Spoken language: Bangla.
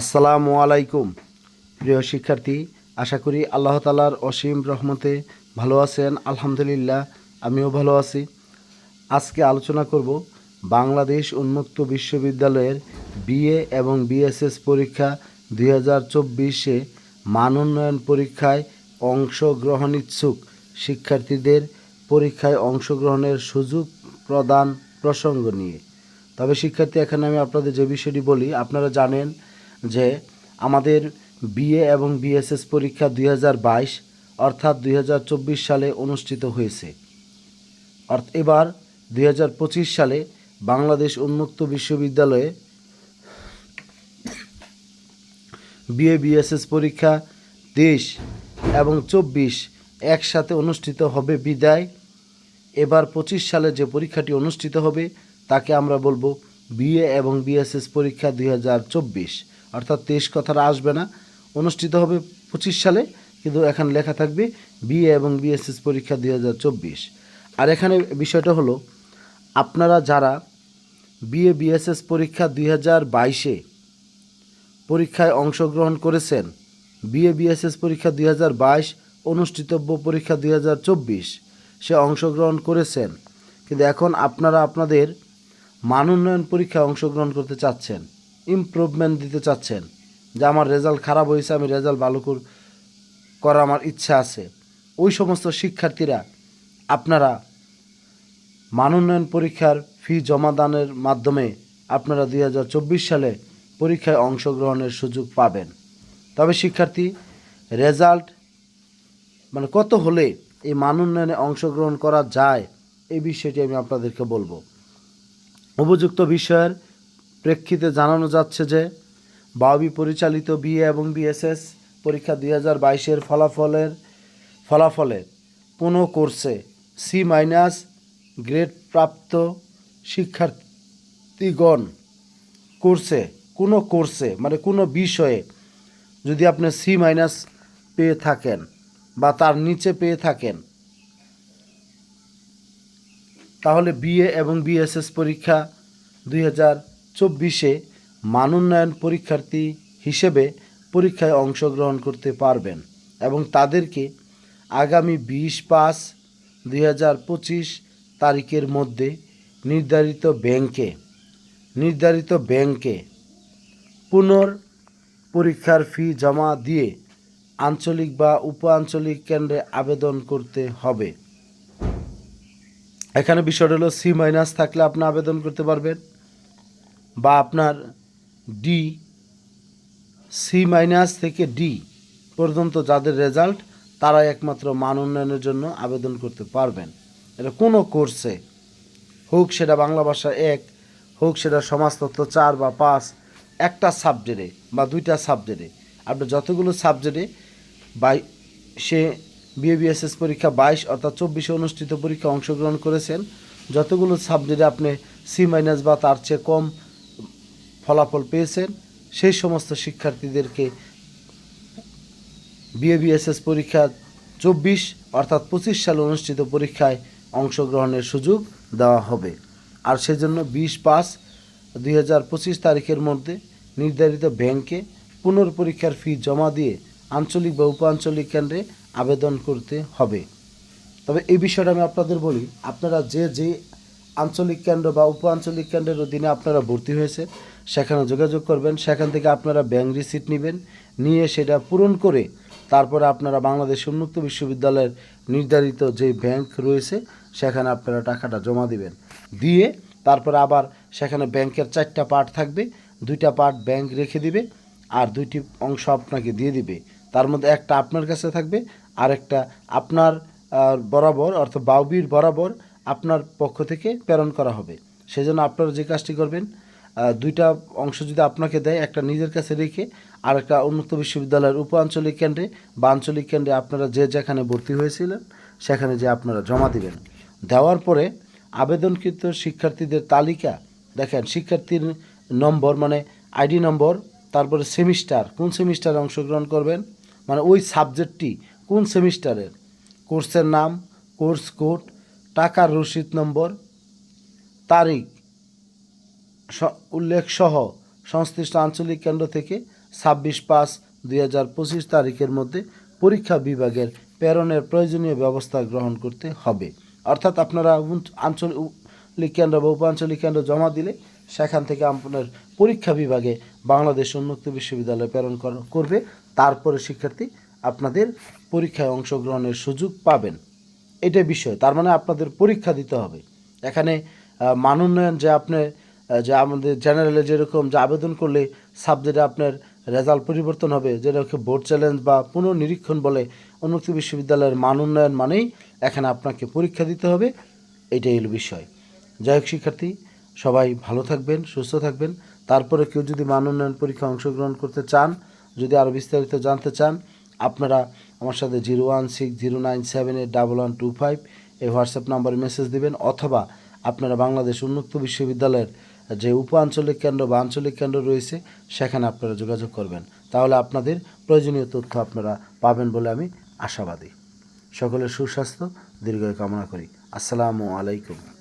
আসসালামু আলাইকুম। প্রিয় শিক্ষার্থী, আশা করি আল্লাহ তালার অসীম রহমতে ভালো আছেন। আলহামদুলিল্লাহ, আমিও ভালো আছি। আজকে আলোচনা করব বাংলাদেশ উন্মুক্ত বিশ্ববিদ্যালয়ের বিএ এবং বিএসএস পরীক্ষা দুই হাজার চব্বিশে মান উন্নয়ন পরীক্ষায় অংশগ্রহণ ইচ্ছুক শিক্ষার্থীদের পরীক্ষায় অংশগ্রহণের সুযোগ প্রদান প্রসঙ্গ নিয়ে। তবে শিক্ষার্থী, এখানে আমি আপনাদের যে বিষয়টি বলি, আপনারা জানেন যে আমাদের বিএ এবং বিএসএস পরীক্ষা দুই হাজার বাইশ অর্থাৎ দুই হাজার চব্বিশ সালে অনুষ্ঠিত হয়েছে। এবার দুই হাজার পঁচিশ সালে বাংলাদেশ উন্মুক্ত বিশ্ববিদ্যালয়ে বিএ, বিএসএস পরীক্ষা তেইশ এবং চব্বিশ একসাথে অনুষ্ঠিত হবে বিদায়। এবার পঁচিশ সালে যে পরীক্ষাটি অনুষ্ঠিত হবে তাকে আমরা বলব বিএ এবং বিএসএস পরীক্ষা দুই হাজার চব্বিশ। অর্থাৎ তেইশ কথাটা আসবে না। অনুষ্ঠিত হবে পঁচিশ সালে, কিন্তু এখানে লেখা থাকবে বিএ এবং বিএসএস পরীক্ষা দুই হাজার চব্বিশ। আর এখানে বিষয়টা হলো, আপনারা যারা বিএ বিএসএস পরীক্ষা দুই হাজার বাইশে পরীক্ষায় অংশগ্রহণ করেছেন বিএ বিএসএস পরীক্ষা দুই হাজার বাইশ, অনুষ্ঠিতব্য পরীক্ষা দুই হাজার চব্বিশ, সে অংশগ্রহণ করেছেন, কিন্তু এখন আপনারা আপনাদের মান উন্নয়ন পরীক্ষায় অংশগ্রহণ করতে চাচ্ছেন। ইমপ্রুভমেন্ট দিতে চাচ্ছেন, যে আমার রেজাল্ট খারাপ হয়েছে, আমি রেজাল্ট ভালো কর- করার আমার ইচ্ছা আছে। ওই সমস্ত শিক্ষার্থীরা, আপনারা মান উন্নয়ন পরীক্ষার ফি জমাদানের মাধ্যমে আপনারা দু হাজার চব্বিশ সালে পরীক্ষায় অংশগ্রহণের সুযোগ পাবেন। তবে শিক্ষার্থী রেজাল্ট মানে কত হলে এই মান উন্নয়নে অংশগ্রহণ করা যায়, এই বিষয়টি আমি আপনাদেরকে বলব। উপযুক্ত বিষয়ের প্রেক্ষিতে জানানো যাচ্ছে যে বাবি পরিচালিত বিএ এবং বিএসএস পরীক্ষা দুই হাজার বাইশের ফলাফলের ফলাফলে কোনো কোর্সে সি মাইনাস গ্রেড প্রাপ্ত শিক্ষার্থীগণ কোর্সে, কোনো কোর্সে মানে কোনো বিষয়ে যদি আপনি সি মাইনাস পেয়ে থাকেন বা তার নিচে পেয়ে থাকেন, তাহলে বিএ এবং বিএসএস পরীক্ষা দুই হাজার চব্বিশে মানোন্নয়ন পরীক্ষার্থী হিসেবে পরীক্ষায় অংশগ্রহণ করতে পারবেন এবং তাদেরকে আগামী বিশ পাঁচ দুই তারিখের মধ্যে নির্ধারিত ব্যাংকে নির্ধারিত ব্যাংকে পুনর পরীক্ষার ফি জমা দিয়ে আঞ্চলিক বা উপ আঞ্চলিক কেন্দ্রে আবেদন করতে হবে। এখানে বিষয়টা হলো সি মাইনাস থাকলে আপনি আবেদন করতে পারবেন। বা আপনার ডি সি মাইনাস থেকে ডি পর্যন্ত যাদের রেজাল্ট তারা একমাত্র মান উন্নয়নের জন্য আবেদন করতে পারবেন। এটা কোনো কোর্সে হোক সেটা বাংলা ভাষা এক, হোক সেটা সমাজতত্ত্ব চার বা পাঁচ, একটা সাবজেক্টে বা দুইটা সাবজেক্টে আপনি যতগুলো সাবজেক্টে বাই, সে বিএবিএসএস পরীক্ষা বাইশ অর্থাৎ চব্বিশে অনুষ্ঠিত পরীক্ষা অংশগ্রহণ করেছেন, যতগুলো সাবজেক্টে আপনি সি মাইনাস বা তার চেয়ে কম ফলাফল পেয়েছেন। সেই সমস্ত শিক্ষার্থীদেরকে বিএবিএসএস পরীক্ষা চব্বিশ অর্থাৎ পঁচিশ সালে অনুষ্ঠিত পরীক্ষায় অংশগ্রহণের সুযোগ দেওয়া হবে। আর সেজন্য বিশ পাঁচ দুই তারিখের মধ্যে নির্ধারিত ব্যাংকে পুনর্পরীক্ষার ফি জমা দিয়ে আঞ্চলিক বা উপ আঞ্চলিক কেন্দ্রে আবেদন করতে হবে। তবে এই বিষয়টা আমি আপনাদের বলি, আপনারা যে যে আঞ্চলিক কেন্দ্র বা উপ আঞ্চলিক কেন্দ্রের অধীনে আপনারা ভর্তি হয়েছে। সেখানে যোগাযোগ করবেন, সেখান থেকে আপনারা ব্যাংক রিসিট নেবেন, নিয়ে সেটা পূরণ করে তারপরে আপনারা বাংলাদেশ উন্মুক্ত বিশ্ববিদ্যালয়ের নির্ধারিত যে ব্যাংক রয়েছে, সেখানে আপনারা টাকাটা জমা দিবেন। দিয়ে তারপরে আবার সেখানে ব্যাংকের চারটা পার্ট থাকবে, দুইটা পার্ট ব্যাংক রেখে দিবে, আর দুইটি অংশ আপনাকে দিয়ে দিবে। তার মধ্যে একটা আপনার কাছে থাকবে আর একটা আপনার বরাবর অর্থাৎ বাউবির বরাবর আপনার পক্ষ থেকে প্রেরণ করা হবে। সেজন্য আপনারা যে কাজটি করবেন দুইটা অংশ যদি আপনাকে দেয়, একটা নিজের কাছে রেখে আর একটা উন্মুক্ত বিশ্ববিদ্যালয়ের উপ আঞ্চলিক কেন্দ্রে, বা আঞ্চলিক কেন্দ্রে আপনারা যে যেখানে ভর্তি হয়েছিলেন, সেখানে যে আপনারা জমা দিবেন। দেওয়ার পরে আবেদনকৃত শিক্ষার্থীদের তালিকা, দেখেন, শিক্ষার্থীর নম্বর মানে আইডি নম্বর, তারপরে সেমিস্টার, কোন সেমিস্টারে অংশগ্রহণ করবেন মানে ওই সাবজেক্টটি কোন সেমিস্টারের, কোর্সের নাম, কোর্স কোড টাকার রসিদ নম্বর, তারিখ উল্লেখ সহ সংশ্লিষ্ট আঞ্চলিক কেন্দ্র থেকে ছাব্বিশ পাঁচ দুই হাজার পঁচিশ তারিখের মধ্যে পরীক্ষা বিভাগের প্রেরণের প্রয়োজনীয় ব্যবস্থা গ্রহণ করতে হবে। অর্থাৎ আপনারা আঞ্চলিক কেন্দ্র বা উপাঞ্চলিক কেন্দ্র জমা দিলে সেখান থেকে আপনার পরীক্ষা বিভাগে বাংলাদেশ উন্মুক্ত বিশ্ববিদ্যালয়ে প্রেরণ কর- করবে। তারপরে শিক্ষার্থী আপনাদের পরীক্ষায় অংশগ্রহণের সুযোগ পাবেন। এটাই বিষয়। তার মানে আপনাদের পরীক্ষা দিতে হবে। এখানে মান উন্নয়ন যে আপনি যে আমাদের জেনারেলে যেরকম যে আবেদন করলে সাবজেক্টে আপনার রেজাল্ট পরিবর্তন হবে যেটাকে বোর্ড চ্যালেঞ্জ বা পুনর্নিরীক্ষণ বলে উন্মুক্ত বিশ্ববিদ্যালয়ের মান উন্নয়ন মানেই এখানে আপনাকে পরীক্ষা দিতে হবে। এটাই হলো বিষয়। যাই হোক শিক্ষার্থী, সবাই ভালো থাকবেন, সুস্থ থাকবেন। তারপরে কেউ যদি মান উন্নয়ন পরীক্ষা অংশগ্রহণ করতে চান, যদি আরও বিস্তারিত জানতে চান, আপনারা আমার সাথে zero one six zero nine seven eight double one two five এই হোয়াটসঅ্যাপ নাম্বারে মেসেজ দেবেন, অথবা আপনারা বাংলাদেশ উন্মুক্ত বিশ্ববিদ্যালয়ের যে উপ আঞ্চলিক কেন্দ্র বা আঞ্চলিক কেন্দ্র রয়েছে, সেখানে আপনারা যোগাযোগ করবেন। তাহলে আপনাদের প্রয়োজনীয় তথ্য আপনারা পাবেন বলে আমি আশাবাদী। সকলের সুস্বাস্থ্য, দীর্ঘায়ু কামনা করি। আসসালামু আলাইকুম।